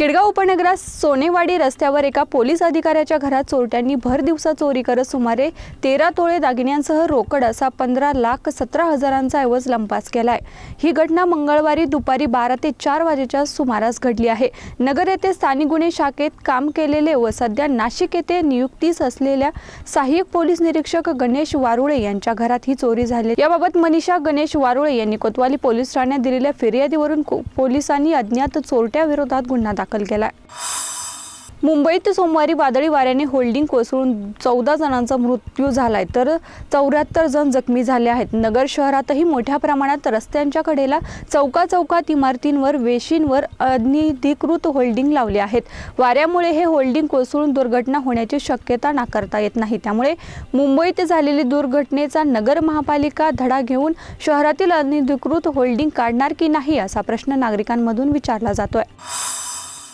केडगाव उपनगरात सोनेवाडी रस्त्यावर एका पोलीस अधिकाऱ्याच्या घरात चोरट्यांनी भर दिवसा चोरी करत सुमारे तेरा तोळे दागिन्यांसह रोकड असा पंधरा लाख सतरा हजारांचा ऐवज लंपास केला आहे ही घटना मंगळवारी दुपारी बारा ते चार वाजेच्या सुमारास घडली आहे. नगर येथे स्थानिक गुन्हे शाखेत काम केलेले व सध्या नाशिक येथे नियुक्तीस असलेल्या सहाय्यक पोलीस निरीक्षक गणेश वारुळे यांच्या घरात ही चोरी झाली. याबाबत मनीषा गणेश वारुळे यांनी कोतवाली पोलीस ठाण्यात दिलेल्या फिर्यादीवरून पोलिसांनी अज्ञात चोरट्याविरोधात गुन्हा दाखल केलाय. मुंबईत सोमवारी वादळी वाऱ्याने होल्डिंग कोसळून चौदा जणांचा मृत्यू झालाय. तर चौऱ्याहत्तर जण जखमी झाले आहेत. नगर शहरातही मोठ्या प्रमाणात रस्त्यांच्या कडेला चौका चौकात इमारतींवर वेशींवर अनधिकृत होल्डिंग लावले आहेत. वाऱ्यामुळे हे होल्डिंग कोसळून दुर्घटना होण्याची शक्यता नाकारता येत नाही. त्यामुळे मुंबईत झालेली दुर्घटनेचा नगर महापालिका धडा घेऊन शहरातील अनधिकृत होल्डिंग काढणार की नाही असा प्रश्न नागरिकांमधून विचारला जातोय.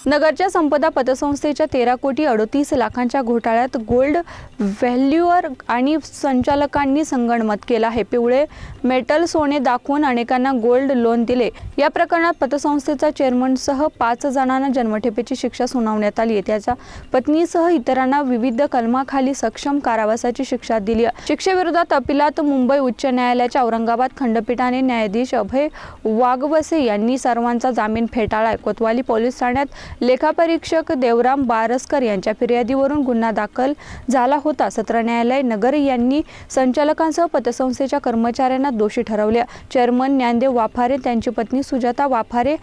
नगरच्या संपदा पतसंस्थेच्या तेरा कोटी अडोतीस लाखांच्या घोटाळ्यात गोल्ड व्हॅल्युअर आणि संचालकांनी संगणमत केला आहे. पिवळे मेटल सोने दाखवून अनेकांना गोल्ड लोन दिले. या प्रकरणात पतसंस्थेचा चेअरमनसह पाच जणांना जन्मठेपेची शिक्षा सुनावण्यात आली आहे. त्याच्या पत्नीसह इतरांना विविध कलमाखाली सक्षम कारावासाची शिक्षा दिली शिक्षेविरोधात अपिलात मुंबई उच्च न्यायालयाच्या औरंगाबाद खंडपीठाने न्यायाधीश अभय वाघवसे यांनी सर्वांचा जामीन फेटाळाय कोतवाली पोलीस ठाण्यात लेखापरीक्षक देवराम बारसकर यांच्या फिर्यादीवरून गुन्हा दाखल झाला होता. सत्र न्यायालय नगर यांनी संचालकांसह पतसंस्थेच्या कर्मचाऱ्यांना दोषी ठरवले. चेअरमन ज्ञानदेव वाफारे त्यांची पत्नी सुजाता वाफारे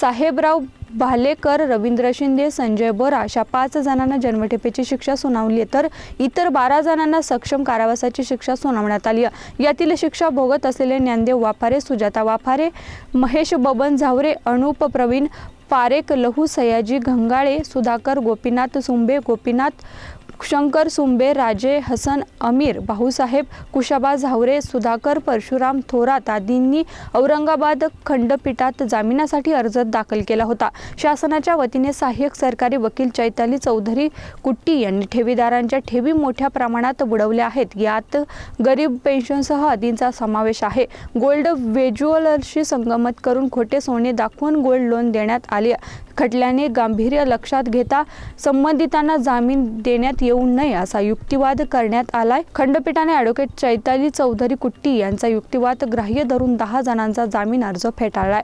साहेबराव भालेकर रवींद्र शिंदे संजय बोरा अशा पाच जणांना जन्मठेपेची शिक्षा सुनावली तर इतर बारा जणांना सक्षम कारावासाची शिक्षा सुनावण्यात आली यातील शिक्षा भोगत असलेले ज्ञानदेव वाफारे सुजाता वाफारे महेश बबन झावरे अनुप प्रवीण पारेख लहू सयाजी घंगाळे सुधाकर गोपीनाथ सुंबे गोपीनाथ शंकर सुंबे राजे हसन अमीर भाऊसाहेब कुशाबा झावरे सुधाकर परशुराम थोरात आदींनी औरंगाबाद खंडपीठात जामिनासाठी अर्ज दाखल केला होता. शासनाच्या वतीने सहाय्यक सरकारी वकील चैताली चौधरी कुट्टी यांनी ठेवीदारांच्या ठेवी मोठ्या प्रमाणात बुडवल्या आहेत. यात गरीब पेन्शनसह आदींचा समावेश आहे. गोल्ड व्हेज्युअलशी संगमत करून खोटे सोने दाखवून गोल्ड लोन देण्यात आले खटल्याने गांभीर्य लक्षात घेता संबंधितांना जामीन देण्यात येऊ नये असा युक्तिवाद करण्यात आलाय. खंडपीठाने ॲडव्होकेट चैताली चौधरी कुट्टी यांचा युक्तिवाद ग्राह्य धरून दहा जणांचा जामीन अर्ज फेटाळलाय.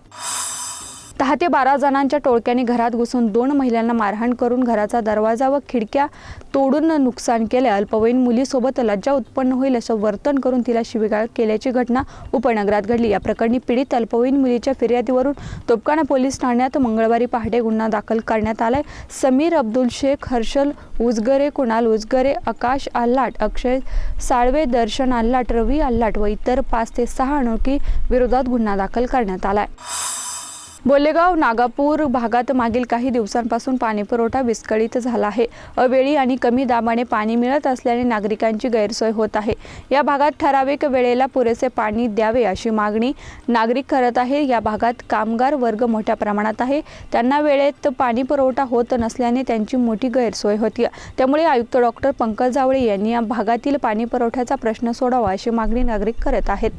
दहा ते बारा जणांच्या टोळक्याने घरात घुसून दोन महिलांना मारहाण करून घराचा दरवाजा व खिडक्या तोडून नुकसान केले. अल्पवयीन मुलीसोबत लज्जा उत्पन्न होईल असं वर्तन करून तिला शिवीगाळ केल्याची घटना उपनगरात घडली. या प्रकरणी पीडित अल्पवयीन मुलीच्या फिर्यादीवरून तोपकाना पोलीस ठाण्यात मंगळवारी पहाटे गुन्हा दाखल करण्यात आलाय. समीर अब्दुल शेख हर्षल उजगरे कुणाल उजगरे आकाश आल्हाट अक्षय साळवे दर्शन आल्हाट रवी आल्हाट व इतर पाच ते सहा अनोळखी विरोधात गुन्हा दाखल करण्यात आलाय. बोलेगाव नागापूर भागात मागील काही दिवसांपासून पाणीपुरवठा विस्कळीत झाला आहे. अवेळी आणि कमी दाबाने पाणी मिळत असल्याने नागरिकांची गैरसोय होत आहे. या भागात ठराविक वेळेला पुरेसे पाणी द्यावे अशी मागणी नागरिक करत आहे या भागात कामगार वर्ग मोठ्या प्रमाणात आहे. त्यांना वेळेत पाणी पुरवठा होत नसल्याने त्यांची मोठी गैरसोय होती. त्यामुळे आयुक्त डॉक्टर पंकज जावळे यांनी या भागातील पाणी पुरवठ्याचा प्रश्न सोडावा अशी मागणी नागरिक करत आहेत.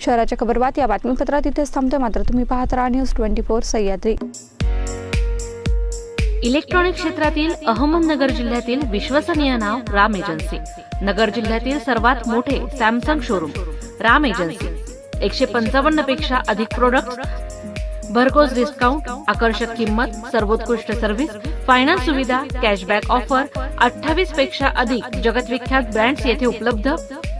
शहराच्या खबरबात या बातमीपत्रात इथेच थांबतोय. मात्र तुम्ही पाहत राहा news twenty four Sahyadri. Electronic क्षेत्रातील अहमदनगर जिल्ह्यातील विश्वसनीय नाव राम एजन्सी. नगर जिल्ह्यातील सर्वात मोठे सॅमसंग शोरूम राम एजन्सी. एकशे पंचावन्नपेक्षा अधिक प्रोडक्ट भरघोस डिस्काउंट आकर्षक किंमत सर्वोत्कृष्ट सर्व्हिस फायनान्स सुविधा कॅशबॅक ऑफर अठ्ठावीसपेक्षा अधिक जगतविख्यात ब्रँड्स येथे उपलब्ध.